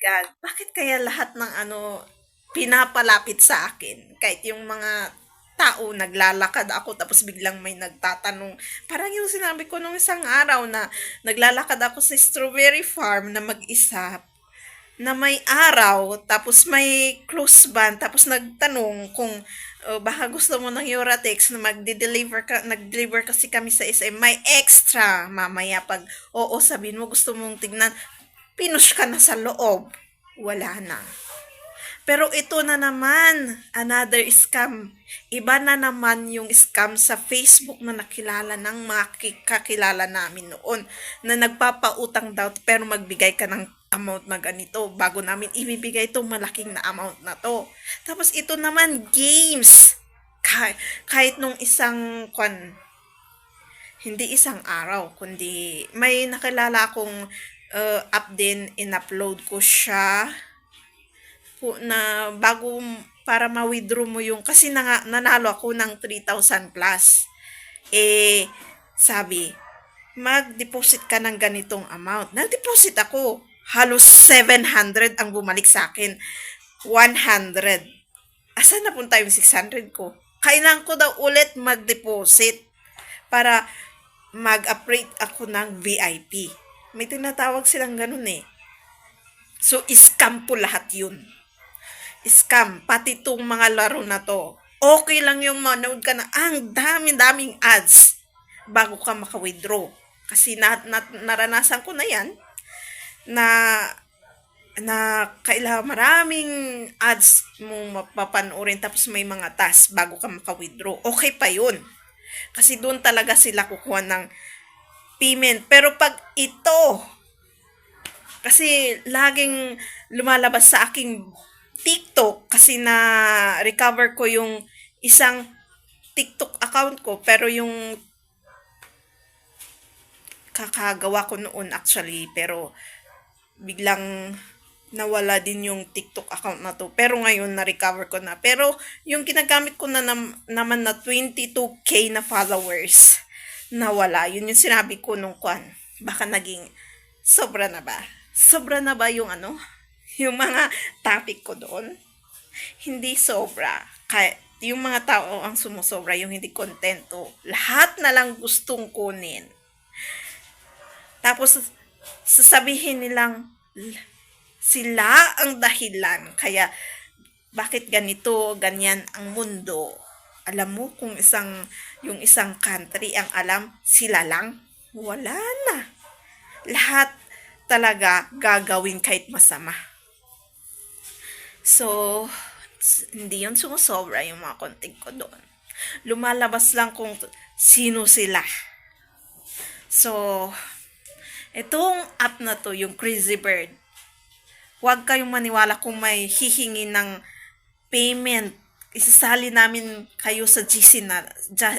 God, bakit kaya lahat ng ano pinapalapit sa akin? Kahit yung mga tao naglalakad ako tapos biglang may nagtatanong. Parang yung sinabi ko nung isang araw na naglalakad ako sa strawberry farm na mag-isa na may araw, tapos may close band, tapos nagtanong kung uh, baka gusto mo ng Uratex na magde-deliver ka, nag-deliver kasi kami sa SM, may extra mamaya pag oo sabihin mo gusto mong tignan, pinush ka na sa loob. Wala na. Pero ito na naman, another scam. Iba na naman yung scam sa Facebook na nakilala ng mga ki- kakilala namin noon na nagpapautang daw pero magbigay ka ng amount na ganito bago namin ibibigay itong malaking na amount na to. Tapos ito naman, games. Kahit, kahit nung isang kwan, hindi isang araw, kundi may nakilala akong uh, app din, in-upload ko siya na bago para ma-withdraw mo yung kasi na, nanalo ako ng 3,000 plus. Eh, sabi, mag-deposit ka ng ganitong amount. Nag-deposit ako. Halos 700 ang bumalik sa akin. 100. Asan napunta yung 600 ko? Kailangan ko daw ulit mag-deposit para mag-upgrade ako ng VIP. May tinatawag silang ganun eh. So, scam po lahat yun scam, pati itong mga laro na to. Okay lang yung manood ka na, ang dami-daming ads bago ka maka-withdraw. Kasi na, na, naranasan ko na yan, na na kailangan maraming ads mo mapapanoorin tapos may mga task bago ka maka-withdraw. Okay pa yun. Kasi doon talaga sila kukuha ng payment. Pero pag ito, kasi laging lumalabas sa aking TikTok kasi na recover ko yung isang TikTok account ko pero yung kakagawa ko noon actually pero biglang nawala din yung TikTok account na to. Pero ngayon na recover ko na. Pero yung ginagamit ko na nam- naman na 22k na followers nawala yun yung sinabi ko nung kwan baka naging sobra na ba sobra na ba yung ano yung mga topic ko doon, hindi sobra. Kaya, yung mga tao ang sumusobra, yung hindi kontento. Lahat na lang gustong kunin. Tapos, sasabihin nilang, sila ang dahilan. Kaya, bakit ganito, ganyan ang mundo? Alam mo kung isang, yung isang country ang alam, sila lang? Wala na. Lahat talaga gagawin kahit masama. So, hindi yun sumusobra yung mga content ko doon. Lumalabas lang kung sino sila. So, itong app na to, yung Crazy Bird, huwag kayong maniwala kung may hihingi ng payment. Isasali namin kayo sa GC, na,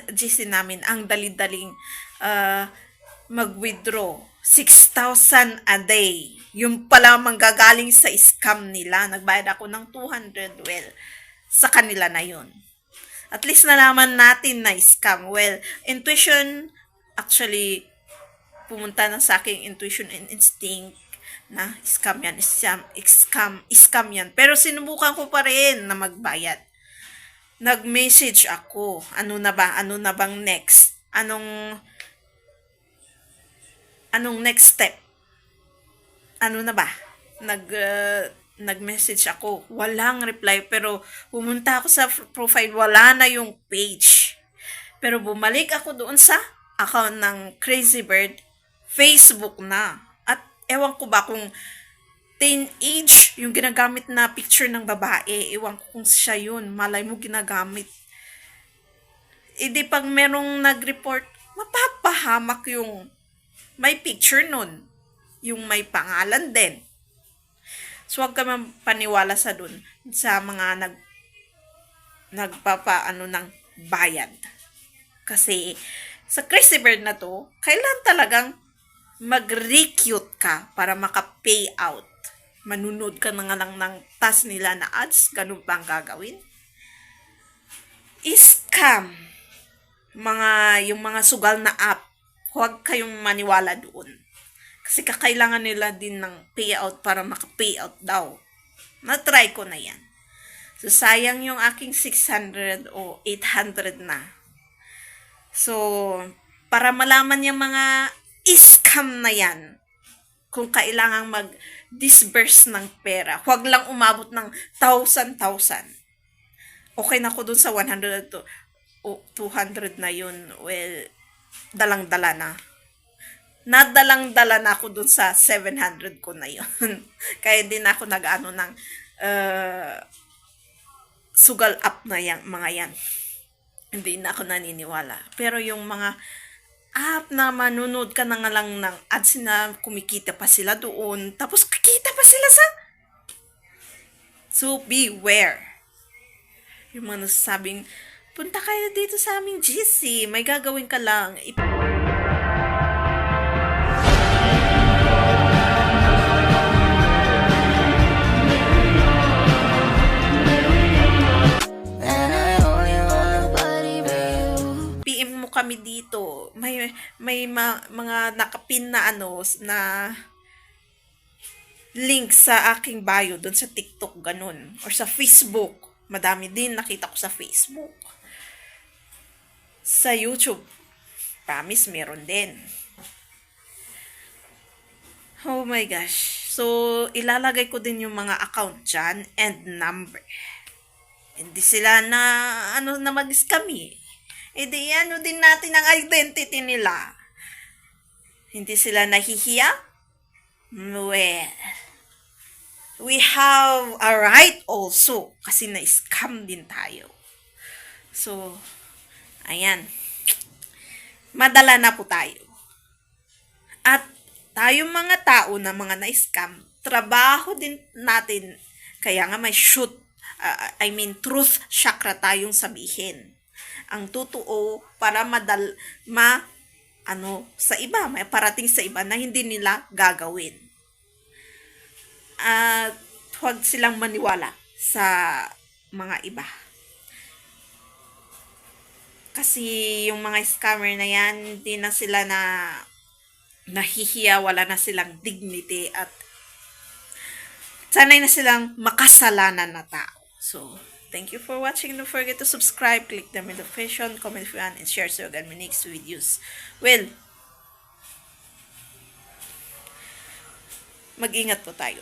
GC namin ang dali-daling uh, mag-withdraw 6,000 a day. Yung pala manggagaling sa scam nila. Nagbayad ako ng 200. Well, sa kanila na yun. At least nalaman natin na scam. Well, intuition, actually, pumunta na sa aking intuition and instinct na scam yan, scam, scam, scam yan. Pero sinubukan ko pa rin na magbayad. Nag-message ako. Ano na ba? Ano na bang next? Anong anong next step? Ano na ba? Nag, uh, nag-message ako. Walang reply, pero pumunta ako sa profile, wala na yung page. Pero bumalik ako doon sa account ng Crazy Bird, Facebook na. At ewan ko ba kung teenage, yung ginagamit na picture ng babae, ewan ko kung siya yun, malay mo ginagamit. E di pag merong nag-report, mapapahamak yung may picture nun. Yung may pangalan din. So, huwag ka paniwala sa dun sa mga nag nagpapaano ng bayad. Kasi sa Bird na to, kailan talagang mag-recute ka para maka-pay out. Manunod ka na nga lang ng task nila na ads, ganun pa ang gagawin. Scam. Mga, yung mga sugal na app huwag kayong maniwala doon. Kasi kakailangan nila din ng payout para maka-payout daw. Na-try ko na yan. So, sayang yung aking 600 o 800 na. So, para malaman yung mga scam na yan, kung kailangang mag-disburse ng pera, huwag lang umabot ng 1,000-1,000. Okay na ako dun sa 100 to o 200 na yun. Well, dalang-dala na. Nadalang-dala na ako dun sa 700 ko na yun. Kaya din ako nag-ano ng uh, sugal up na yan, mga yan. Hindi na ako naniniwala. Pero yung mga app na manunod ka na nga lang ng ads na kumikita pa sila doon, tapos kikita pa sila sa... So, beware. Yung mga nasasabing, punta kayo dito sa aming GC, may gagawin ka lang. Ip- And I only want nobody but you. PM mo kami dito. May may ma- mga nakapin na ano na link sa aking bio doon sa TikTok ganun or sa Facebook. Madami din nakita ko sa Facebook. Sa YouTube. Promise meron din. Oh my gosh. So, ilalagay ko din yung mga account dyan and number. Hindi sila na, ano, na mag-scam eh. E di, ano din natin ang identity nila. Hindi sila nahihiya? Well, we have a right also kasi na-scam din tayo. So, ayan. Madala na po tayo. At tayong mga tao na mga na-scam, trabaho din natin. Kaya nga may shoot, uh, I mean truth chakra tayong sabihin. Ang totoo para madal ma ano sa iba, may parating sa iba na hindi nila gagawin. At huwag silang maniwala sa mga iba. Kasi yung mga scammer na yan, hindi na sila na nahihiya, wala na silang dignity at sanay na silang makasalanan na tao. So, thank you for watching. Don't forget to subscribe, click the notification, comment if you want, and share so you get my next videos. Well, mag-ingat po tayo.